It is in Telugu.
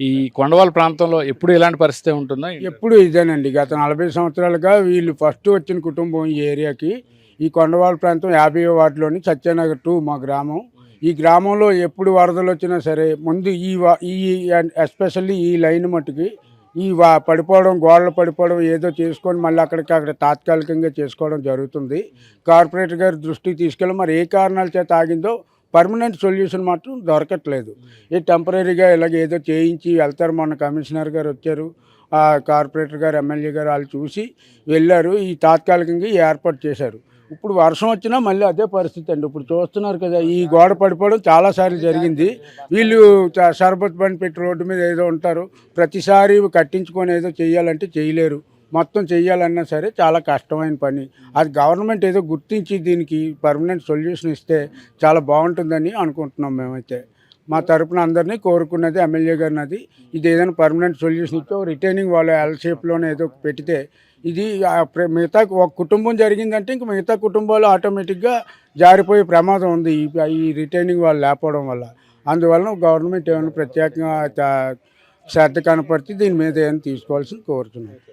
ఈ కొండవాళ్ళ ప్రాంతంలో ఎప్పుడు ఇలాంటి పరిస్థితి ఉంటుందా? ఎప్పుడు ఇదేనండి. గత నలభై సంవత్సరాలుగా వీళ్ళు ఫస్ట్ వచ్చిన కుటుంబం ఈ ఏరియాకి. ఈ కొండవాళ్ళ ప్రాంతం యాభై వార్డులోని సత్యనగర్ టూ మా గ్రామం. ఈ గ్రామంలో ఎప్పుడు వరదలు వచ్చినా సరే ముందు ఈ వా- ఈ ఎస్పెషల్లీ ఈ లైన్ మట్టుకి ఈ వా పడిపోవడం గోడలు పడిపోవడం ఏదో చేసుకొని మళ్ళీ అక్కడికి అక్కడ తాత్కాలికంగా చేసుకోవడం జరుగుతుంది. కార్పొరేటర్ గారి దృష్టికి తీసుకెళ్ళి మరి ఏ కారణాల చేత ఆగిందో పర్మనెంట్ సొల్యూషన్ మాత్రం దొరకట్లేదు. ఈ టెంపరీగా ఇలాగ ఏదో చేయించి వెళ్తారు. మొన్న కమిషనర్ గారు వచ్చారు. ఆ కార్పొరేటర్ గారు ఎమ్మెల్యే గారు వాళ్ళు చూసి వెళ్ళారు. ఈ తాత్కాలికంగా ఏర్పాటు చేశారు. ఇప్పుడు వర్షం వచ్చినా మళ్ళీ అదే పరిస్థితి అండి. ఇప్పుడు చూస్తున్నారు కదా ఈ గోడ పడిపోవడం చాలాసార్లు జరిగింది. వీళ్ళు చ- షర్బత్ బండి పెట్టి రోడ్డు మీద ఏదో ఉంటారు. ప్రతిసారి కట్టించుకొని ఏదో చేయాలంటే చేయలేరు. మొత్తం చేయాలన్నా సరే చాలా కష్టమైన పని. అది గవర్నమెంట్ ఏదో గుర్తించి దీనికి పర్మనెంట్ సొల్యూషన్ ఇస్తే చాలా బాగుంటుందని అనుకుంటున్నాం మేమైతే. మా తరపున అందరినీ కోరుకున్నది ఎమ్మెల్యే గారిని అది ఇది ఏదైనా పర్మనెంట్ సొల్యూషన్ ఇచ్చో రిటైనింగ్ వాళ్ళ ఎల్ షేప్లోనే ఏదో పెడితే ఇది మిగతా ఒక కుటుంబం జరిగిందంటే ఇంక మిగతా కుటుంబాలు ఆటోమేటిక్గా జారిపోయే ప్రమాదం ఉంది ఈ రిటైనింగ్ వాళ్ళు లేకపోవడం వల్ల. అందువలన గవర్నమెంట్ ఏమైనా ప్రత్యేకంగా శ్రద్ధ కనపడితే దీని మీద ఏమైనా తీసుకోవాల్సింది కోరుతున్నాను